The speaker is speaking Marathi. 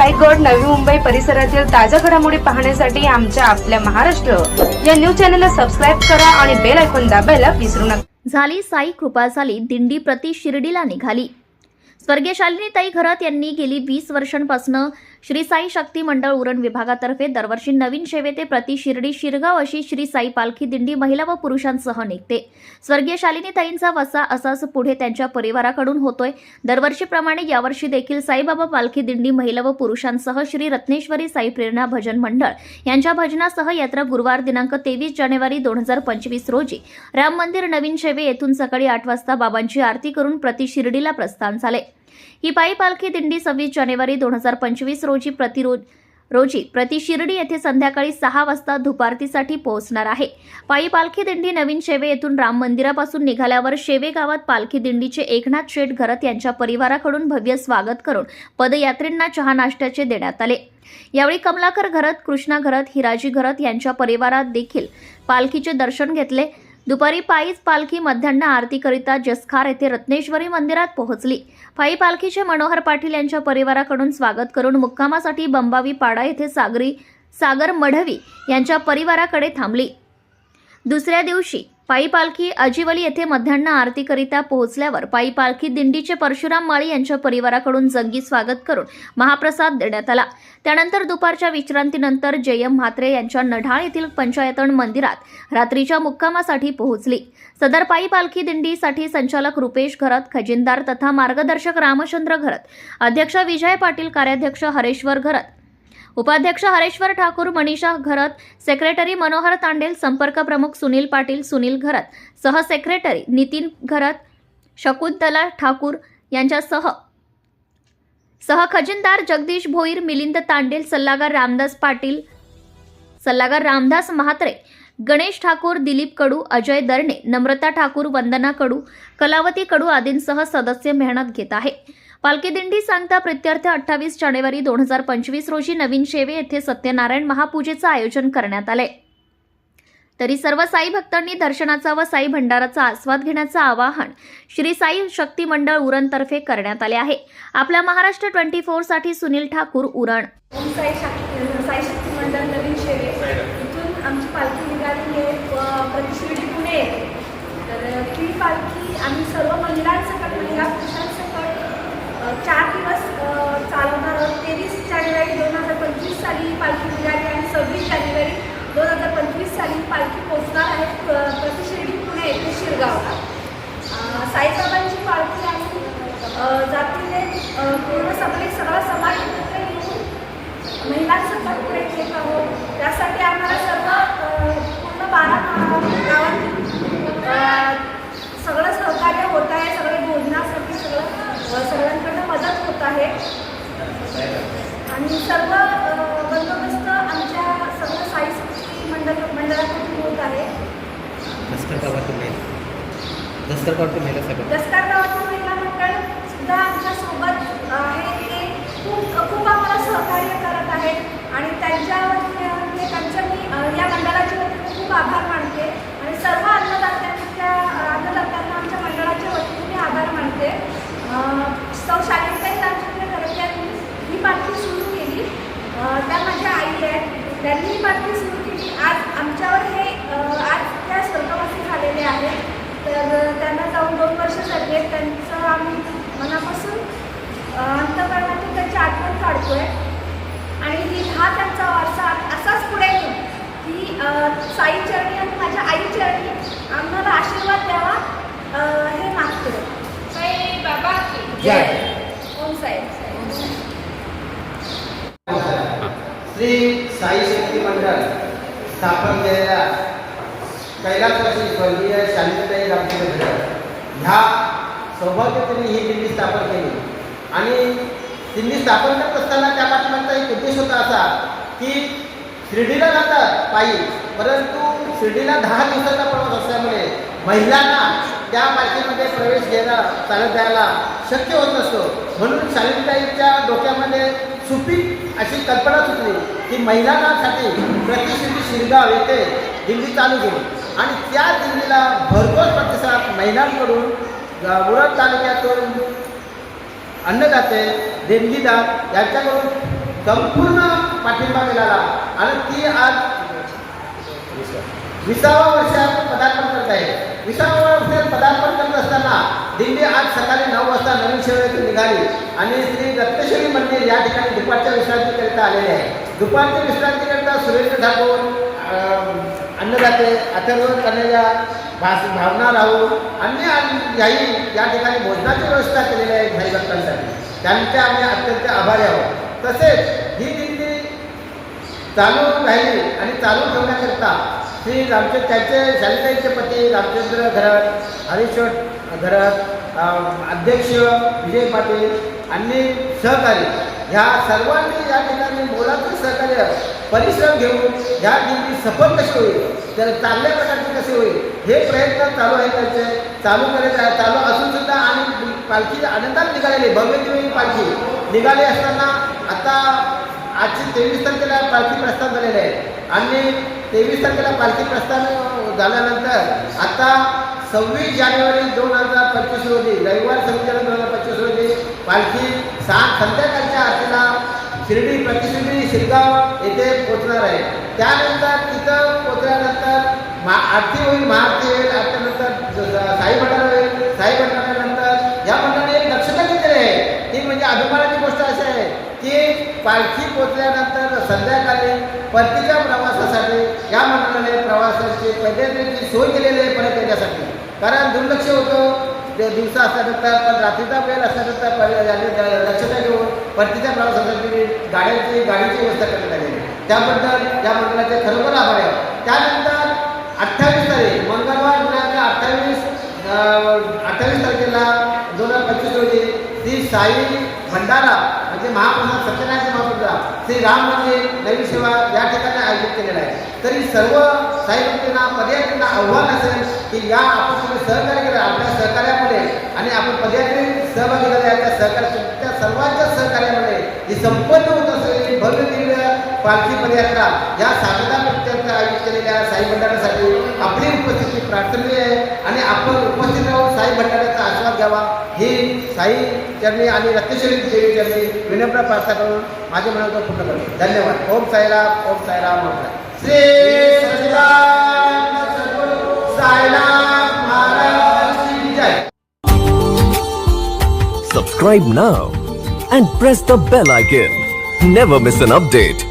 रायगड नवी मुंबई परिसरातील ताज्या घडामोडी पाहण्यासाठी आमच्या आपल्या महाराष्ट्र या न्यूज चॅनलला सबस्क्राईब करा आणि बेल ऐकून दाबायला विसरू नका. झाली साई कृपा झाली दिंडी प्रति शिर्डीला निघाली. स्वर्गीय शालिनीताई घरात यांनी गेली वीस वर्षांपासून. श्री साई शक्ती मंडळ उरण विभागातर्फे दरवर्षी नवीन शेवेते प्रति शिर्डी शिरगाव अशी श्री साई पालखी दिंडी महिला व पुरुषांसह निघते. स्वर्गीय शालिनीताईंचा वसा असाच पुढे त्यांच्या परिवाराकडून होतोय. दरवर्षीप्रमाणे यावर्षी देखील साईबाबा पालखी दिंडी महिला व पुरुषांसह श्री रत्नेश्वरी साई प्रेरणा भजन मंडळ यांच्या भजनासह यात्रा गुरुवार दिनांक तेवीस जानेवारी दोन हजार पंचवीस रोजी राम मंदिर नवीन शेवे येथून सकाळी आठ वाजता बाबांची आरती करून प्रति शिर्डीला प्रस्थान झाले. ही पायी पालखी दिंडी सव्वीस जानेवारी दोन हजार पंचवीस रोजी प्रतिरोध रोजी प्रति शिर्डी येथे संध्याकाळी सहा वाजता धुपारतीसाठी पोहोचणार आहे. पायी पालखी दिंडी नवीन शेवे येथून राम मंदिरापासून निघाल्यावर शेवे गावात पालखी दिंडीचे एकनाथ शेठ घरत यांच्या परिवाराकडून भव्य स्वागत करून पदयात्रींना चहा नाश्त्याचे देण्यात आले. यावेळी कमलाकर घरत कृष्णा घरत हिराजी घरत यांच्या परिवारात देखील पालखीचे दर्शन घेतले. दुपारी पायीच पालखी मध्यान्ह आरतीकरिता जसखार येथे रत्नेश्वरी मंदिरात पोहोचली. पायी पालखीचे मनोहर पाटील यांच्या परिवाराकडून स्वागत करून मुक्कामासाठी बंबावी पाडा येथे सागरी सागर मढवी यांच्या परिवाराकडे थांबली. दुसऱ्या दिवशी पायी पालखी अजिवली येथे मध्यान्ह आरतीकरिता पोहोचल्यावर पायी पालखी दिंडीचे परशुराम माळी यांच्या परिवाराकडून जंगी स्वागत करून महाप्रसाद देण्यात आला. त्यानंतर दुपारच्या विश्रांतीनंतर जयम म्हात्रे यांच्या नढाळ येथील पंचायतन मंदिरात रात्रीच्या मुक्कामासाठी पोहोचली. सदर पायी पालखी दिंडीसाठी संचालक रुपेश घरत खजिनदार तथा मार्गदर्शक रामचंद्र घरत अध्यक्ष विजय पाटील कार्याध्यक्ष हरेश्वर घरत उपाध्यक्ष हरेश्वर ठाकूर मनीषा घरत सेक्रेटरी मनोहर तांडेल संपर्क प्रमुख सुनील पाटील सुनील घरत सहसेक्रेटरी नितीन घरत शकुंतला ठाकूर यांच्यासह. सह खजिनदार जगदीश भोईर मिलिंद तांडेल सल्लागार रामदास पाटील सल्लागार रामदास म्हात्रे गणेश ठाकूर दिलीप कडू अजय दर्णे नम्रता ठाकूर वंदना कडू कलावती कडू आदींसह सदस्य मेहनत घेत आहे. पालखी दिंडी सांगता प्रित्यर्थ अठ्ठावीस जानेवारी दोन हजार पंचवीस रोजी नवीन शेवे येथे सत्यनारायण महापूजेचं आयोजन करण्यात आले. तरी सर्व साई भक्तांनी दर्शनाचा व साई भंडाराचा आस्वाद घेण्याचं आवाहन श्री साई शक्ती मंडळ उरणतर्फे करण्यात आले आहे. आपल्या महाराष्ट्र ट्वेंटी फोरसाठी सुनील ठाकूर उरण. साई शक्ती मंडळ नवीन शेवे. इथून आमची पालखी निघाली आहे प्रतिशिर्डी पुणे तर ती पालखी आम्ही सर्व महिला पुरुषांसकट अ, चार दिवस अ, चालवणार आहोत तेवीस जानेवारी दोन हजार पंचवीस साली ही पालखी निघाली आणि सव्वीस जानेवारी दोन हजार पंचवीस साली पालखी पोचणार आहे प्र- प्रतिशिर्डी पुणे येथे शिरगावला. साईबाबांची पालखी आणि जातीने पूर्ण सगळे सगळा समाज एकत्र येऊन महिलांसकट घेत आहोत त्यासाठी आम्हाला सर्व अ, पूर्ण बारा गावांनी अ, सगळं सहकार्य होत आहे सगळे भोजनासाठी सगळं अ, सगळ्यांकडनं मदत होत आहे आणि सर्व अ, बंदोबस्त आमच्या सर्व साई शक्ती मंडळ मंडळाकडून होत आहे दस्तर गावातून महिला दस्तर गावातून महिला सगळं. दसरा गावातील महिला मंडळ सुद्धा आमच्यासोबत आहे ते खूप खूप आम्हाला सहकार्य करत आहेत. आणि त्यांच्यावरती त्यांच्या मी या मंडळाच्या वतीने खूप आभार मानते. आणि सर्व अन्नदात्यांच्या अन्नदात्यांना आमच्या मंडळाच्या वतीने मी आभार मानते. सौ शालिताई रामचंद्र करत यांनी ही बातमी सुरू केली. त्या माझ्या आई आहेत. त्यांनी ही बातमी सुरू केली. आज आमच्यावर हे आज त्या स्वर्गवासी झालेले आहेत. तर त्यांना जाऊन दोन वर्ष झाली आहेत. त्यांचं आम्ही मनापासून अंतकरणातून त्यांची आठवण काढतोय. आणि ही हा त्यांचा वारसा असाच पुढे नेऊ की साई चरणी आणि माझ्या आई चरणी आम्हाला आशीर्वाद द्यावा हे मागतो साई बाबा की? जय. ओम साई. श्री साई शक्ती मंडळ स्थापन केलेल्या कैलासवासी स्वर्गीय शांतताई रामचंद्र भेटत ह्या सौभाग्यतेने ही दिल्ली स्थापन केली. आणि दिल्ली स्थापन करत असताना त्या पाठीमागचा एक उद्देश होता असा की शिर्डीला जातात पायी परंतु शिर्डीला दहा दिवसाचा प्रवास असल्यामुळे महिलांना त्या पालखीमध्ये प्रवेश घेणं चालत द्यायला शक्य होत नसतो. म्हणून शालिनीताईच्या डोक्यामध्ये सुपीक अशी कल्पना सुचली की महिलांसाठी प्रतिष्ठित शिरगाव येथे दिल्ली चालू केली आणि त्या दिल्लीला भरघोस प्रतिसाद महिलांकडून अ, उरण तालुक्यातून अन्नदाते देणगीदार यांच्याकडून संपूर्ण पाठिंबा मिळाला. आणि ती आज विसावा वर्षात पदार्पण करत आहे. विसावा वर्षात पदार्पण करत असताना दिंडी आज सकाळी नऊ वाजता नवीन शेवेतून निघाली. आणि श्री रत्नेश्वरी मंदिर या ठिकाणी दुपारच्या विश्रांतीकरिता आलेले आहे. दुपारच्या विश्रांतीकरिता सुरेंद्र ठाकूर अन्नदाते अथर्व कन्हैया भास भावना राहू अन्य आणि याही या ठिकाणी भोजनाची व्यवस्था केलेली आहे भाई भक्तांसाठी. त्यांचे आम्ही अत्यंत आभारी आहोत. तसेच ही दिंडी चालू राहिली आणि चालू ठेवण्याकरता श्री रामचे त्यांचे शालिताईचे पती रामचंद्र घरत हरीश्वर घरत अध्यक्ष विजय पाटील आणि सहकारी ह्या सर्वांनी या ठिकाणी मोलाचं सहकार्य परिश्रम घेऊन ह्या दिंडी सफल कशी होईल? तर चांगल्या प्रकारचे कसे होईल? हे प्रयत्न चालू आहे त्यांचे. चालू करायचे आहे. चालू असून सुद्धा आणि पालखी आनंदात निघालेली भव्य दिव्य पालखी निघाली असताना आता आजची तेवीस तारखेला पालखी प्रस्थान झालेलं आहे. आणि तेवीस तारखेला पालखी प्रस्थान झाल्यानंतर आता सव्वीस जानेवारी दोन हजार पंचवीस रोजी रविवार सव्वीस जानेवारी दोन हजार पंचवीस रोजी पालखी सात संध्याकाळच्या आरतीला शिर्डी प्रतिशिर्डी शिरगाव येथे पोचणार आहे. त्यानंतर तिथं पोचल्यानंतर मा आरती होईल महाआरती होईल आरतीनंतर साई भंडारा होईल साई भंडारानंतर या मंडळाने एक दक्षता घेतलेली आहे. ती म्हणजे अभिमानाची गोष्ट अशी आहे की पालखी पोचल्यानंतर संध्याकाळी परतीच्या प्रवासासाठी या मंडळाने प्रवासाची पद्धतीची सोय केलेली आहे परत येण्यासाठी. कारण दुर्लक्ष होतं ते दिवसा असल्यानंतर पण रात्रीचा वेळ असल्यानंतर पर- याने दक्षता घेऊन परतीच्या प्रवासासाठी गाड्यांची गाडीची व्यवस्था करण्यात आली. त्याबद्दल या मंडळाचे खरोखर आभार आहे त्यानंतर अठ्ठावीस तारीख मंगळवार दिनांक अठ्ठावीस अठ्ठावीस तारखेला दोन हजार पंचवीस रोजी श्री साई भंडारा म्हणजे महाप्रसाद सत्यनारायण महाप्रसाद श्री राम मंदिर नवी सेवा या आयोजित केलेला आहे. तरी सर्व साई भक्तींना आव्हान असेल की या आपण तुम्ही सहकार्य केलं आपल्या सहकार्यामुळे आणि आपण पदयात्रे सहभागी झाले त्या सहकार्य त्या सर्वांच्या सहकार्यामुळे ही संपन्न होत असलेली भव्य दिव्य पालखी पदयात्रा या साधना प्रत्यंत आयोजित केलेल्या साई भंडाऱ्यासाठी आपली उपस्थिती प्रार्थनीय आहे. आणि आपण उपस्थित राहून साई भंडाऱ्याचा आस्वाद घ्यावा. हे साई चरणी आणि रत्नेश्वरी देवी चरणी विनम्र प्रार्थना करून माझे मनोगत पूर्ण करतो धन्यवाद ओम साईराम ओम साईराम ओम साई. श्री सच्चिदानंद महाराज जय Subscribe now and press the bell icon. Never miss an update.